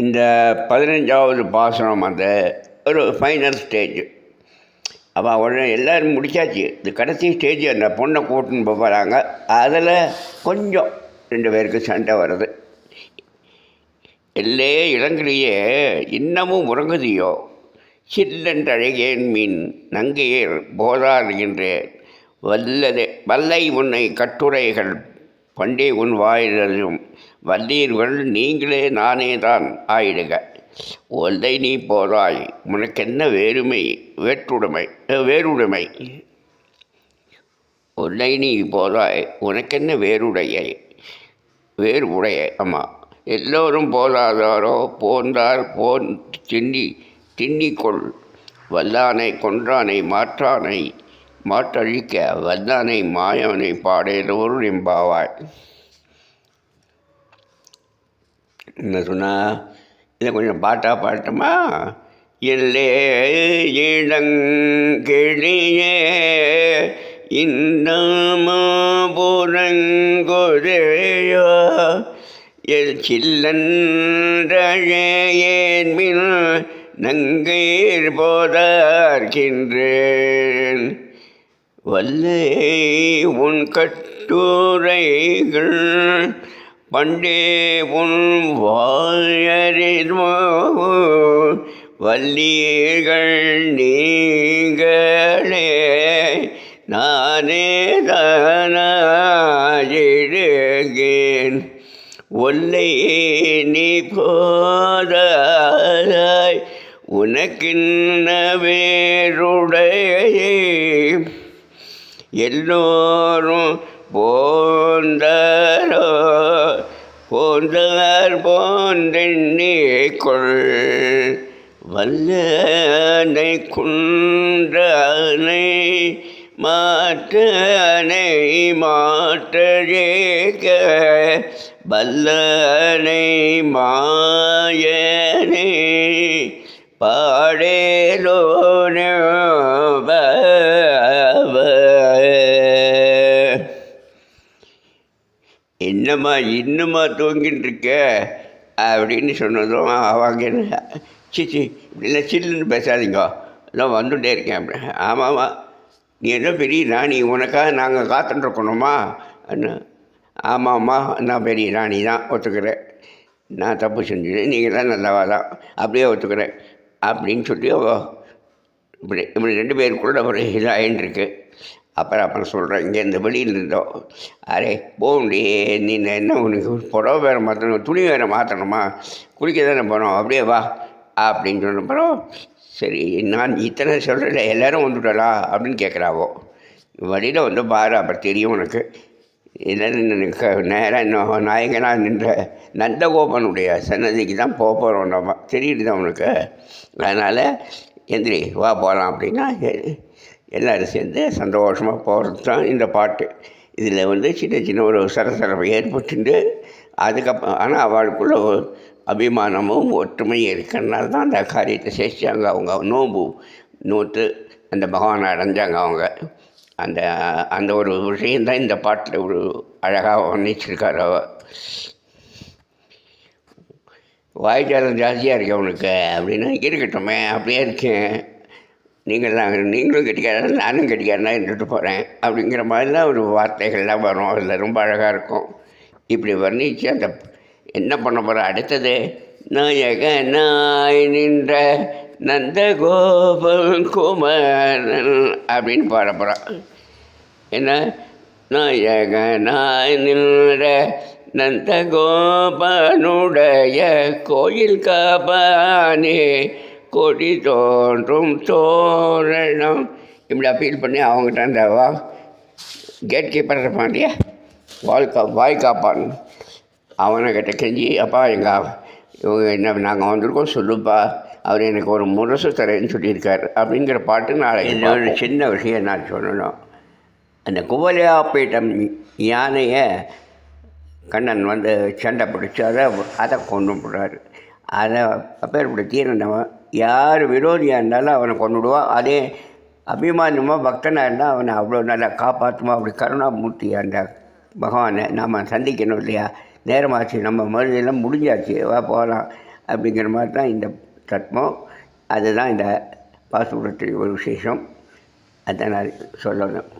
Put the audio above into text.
இந்த பதினஞ்சாவது பாசனம் அந்த ஒரு ஃபைனல் ஸ்டேஜ் அப்போ உடனே எல்லோரும் முடிச்சாச்சு. இந்த கடைசி ஸ்டேஜ் அந்த பொண்ணை கூட்டுன்னு போகிறாங்க அதில் கொஞ்சம் ரெண்டு பேருக்கு சண்டை வருது. எல்லே இளங்கிலேயே இன்னமும் உறங்குதியோ? சில்லென்றழகேன் மீன் நங்கையர் போதாடுகின்றேன் வல்லதே வல்லை உன்னை கட்டுரைகள் பண்டே உன் வாயிலும் வந்தீர்கள் நீங்களே நானே தான் ஆயிடுக. ஒல்லை நீ போதாய். உனக்கென்ன வேறுமை? வேற்றுடைமை. வேறுடைமை. ஒல்லை நீ போதாய். உனக்கென்ன வேறுடைய? வேறு உடைய ஆமாம் எல்லோரும் போதாதாரோ? போந்தார் போன் திண்ணி திண்ணிக்கொள். வல்லானை கொன்றானை மாற்றானை மாற்றழிக்க. வல்லானை மாயவனை பாடேலோரும் நிம்பாவாய் என்ன சொன்னா இதை கொஞ்சம் பாட்டாக பாட்டுமா எல்லே இளங்கிளியே இன்னமோ புறங்கொதையோ எல் சில்லன்றழையேன் மின் நங்கீர் போதார்கின்றேன்? வல்லே உன் கட்டுரைகள் பண்டே உன் வாயறிமோ வல்லீர்கள் நீங்களே நானே தானாயிடுகேன் ஒல்லை நீ போதாய் உனக்கின்ன வேறுடைய. எல்லோரும் கொண்டவர் போன்றெண்ணே கொள். வல்லனை குன்றனை மாற்றனை மாற்றேக வல்லனை மாயனை பாடேலோனே என்னம்மா இன்னுமா தூங்கிட்டு இருக்க அப்படின்னு சொன்னதும் அவங்க என்ன சிச்சி இப்படிலாம் சில்லுன்னு பேசாதீங்க. எல்லாம் வந்துட்டே இருக்கேன் அப்படி ஆமாம்மா. நீ என்ன பெரிய ராணி உனக்காக நாங்கள் காத்துட்ருக்கணுமா என்ன ஆமாம்மா நான் பெரிய ராணி தான் ஒத்துக்கிறேன் நான் தப்பு செஞ்சது நீங்கள் தான் நல்லவா தான் அப்படியே ஒத்துக்கிறேன் அப்படின்னு சொல்லி இப்படி இப்படி ரெண்டு பேருக்குள்ள ஒரு இதாயின்னுருக்கு அப்புறம் அப்புறம் சொல்கிறேன் இங்கே இந்த வெளியில் இருந்தோம் அரே போண்டி நீ என்ன உனக்கு புடவை வேறு மாற்றணும் துணி வேறு மாற்றணுமா குளிக்க தானே போனோம் அப்படியே வா அப்படின்னு சொன்னப்புறம் சரி நான் இத்தனை சொல்கிறேன் எல்லோரும் வந்துட்டலா அப்படின்னு கேட்குறாவோ வழியில் வந்து பாரு அப்புறம் தெரியும் உனக்கு. இல்லைன்னு நேராக இன்னும் நாயகனாக நின்ற நந்தகோபனுடைய சன்னதிக்கு தான் போக போகிறோம் நம்ம. தெரியுது தான் உனக்கு. அதனால் எந்திரி வா போகலாம் அப்படின்னா எல்லோரும் சேர்ந்து சந்தோஷமாக போகிறது தான் இந்த பாட்டு. இதில் வந்து சின்ன சின்ன ஒரு சரசரப்பு ஏற்பட்டுண்டு. அதுக்கப்புறம் ஆனால் அவளுக்குள்ள அபிமானமும் ஒற்றுமையும் இருக்கிறனால தான் அந்த காரியத்தை செஞ்சாங்க அவங்க. நோம்பு நூற்று அந்த பகவானை அடைஞ்சாங்க அவங்க. அந்த அந்த ஒரு விஷயந்தான் இந்த பாட்டில் ஒரு அழகாக வர்ணிச்சிருக்கார் அவ வாய்க்காலம் ஜாஸ்தியாக இருக்கு அவனுக்கு. அப்படின்னா இருக்கட்டுமே அப்படியே இருக்கேன். நீங்கள் தான் நீங்களும் கெட்டிக்காரன் நானும் கெட்டிக்காரனா இருந்துட்டு போகிறேன் அப்படிங்கிற மாதிரிலாம் ஒரு வார்த்தைகள்லாம் வரும். அதில் ரொம்ப அழகாக இருக்கும். இப்படி வர்ணித்து அந்த என்ன பண்ண போகிற அடுத்தது நாயக நாய் நின்ற நந்த கோபல் குமரன் அப்படின்னு பாட போகிறான் என்ன? நாயக நாய் நின்ற நந்த கோபனுடைய கோயில் காபானே கொடி தோன்றும் தோரணம். இப்படி அப்பீல் பண்ணி அவங்ககிட்ட அந்த வா கேட் கீப்பர் இருப்பான் இல்லையா வால் கா வாய் காப்பான் அவனை கிட்ட கெஞ்சி அப்பா எங்கள் இவங்க என்ன நாங்கள் வந்திருக்கோம் சொல்லுப்பா. அவர் எனக்கு ஒரு முரசு தரேன்னு சொல்லியிருக்காரு. அப்படிங்கிற பாட்டு நாளைக்கு இன்னொரு சின்ன விஷயம் நான் சொல்லணும். அந்த குவலியாப்பேட்டம் யானையை கண்ணன் வந்து சண்டை பிடிச்சி அதை அதை கொண்டு போடுறாரு அதை அப்பேற்படுத்தி இருந்தவன் யார் விரோதியாக இருந்தாலும் அவனை கொண்டுடுவான் அதே அபிமானமாக பக்தனாக இருந்தால் அவனை அவ்வளோ நல்லா காப்பாற்றுமா அப்படி கருணாமூர்த்தி அந்த பகவானை நாம் சந்திக்கணும் இல்லையா? நேரமாச்சு நம்ம மருந்தெல்லாம் முடிஞ்சாச்சு. வா போகலாம் அப்படிங்கிற மாதிரி தான் இந்த தத்மம் அதுதான் இந்த பாசுபுரத்துடைய ஒரு விசேஷம். அதை நான் சொல்லணும்.